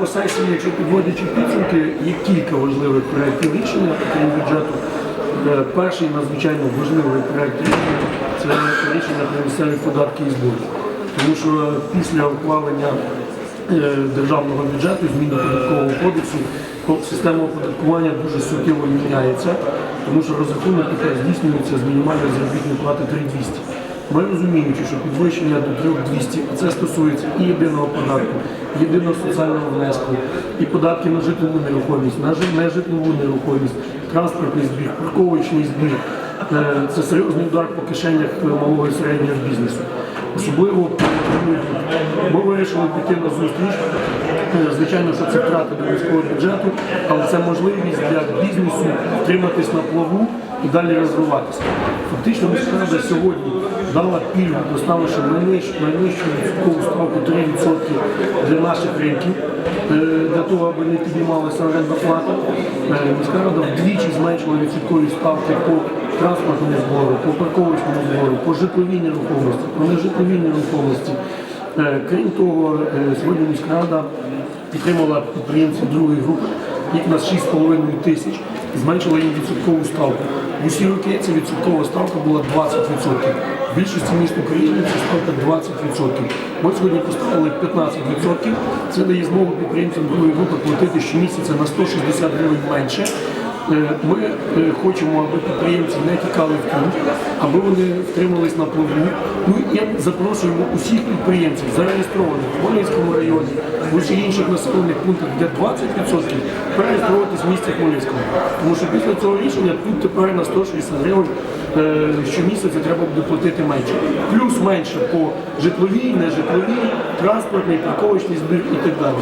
по сесії, якщо підводячи підсумки, є кілька важливих проєктів рішення, окрім бюджету. Е, Перший надзвичайно важливий проєкт рішення це рішення про місцеві податки і збори. Тому що після ухвалення е, державного бюджету, зміни податкового кодексу, система оподаткування дуже суттєво міняється, тому що розрахунок здійснюється з мінімальної заробітної плати 3200. Ми розуміючи, що підвищення до 3200, а це стосується і єдиного податку, єдиного соціального внеску, і податки на житлову нерухомість, на жи- нежитлову нерухомість, транспортний збір, парковочний збір. Е, Це серйозний удар по кишенях малого і середнього бізнесу. Особливо ми вирішили піти на зустріч. Звичайно, що це втрати до міського бюджету, але це можливість для бізнесу втриматись на плаву і далі розвиватися. Фактично міська рада сьогодні дала пільгу, поставивши найнижчу, відсоткову ставку 3% для наших ринків, е, для того, аби не підіймалася орендна плата. Е, Міська рада вдвічі зменшила відсоткові ставки по транспортному збору, по парковочному збору, по житловій нерухомості, по нежитловій нерухомості. Е, Крім того, е, сьогодні міська рада підтримала підприємців другої групи, їх на 6,5 тисяч, зменшила їм відсоткову ставку. В усі роки ця відсоткова ставка була 20%. В більшості міст України ця ставка 20%. Ми сьогодні поставили 15%. Це дає змогу підприємцям другої групи платити щомісяця на 160 гривень менше. Е, Ми е, хочемо, аби підприємці не тікали в тінь, аби вони втримались на плаву. Ну і запрошуємо усіх підприємців, зареєстрованих в Хмельницькому районі, в усіх інших населених пунктах, де 20% перереєструватись в місті Хмельницькому. Тому що після цього рішення тут тепер на 160 гривень е, щомісяця треба буде платити менше. Плюс менше по житловій, нежитловій, транспортний, парковочний збір і так далі.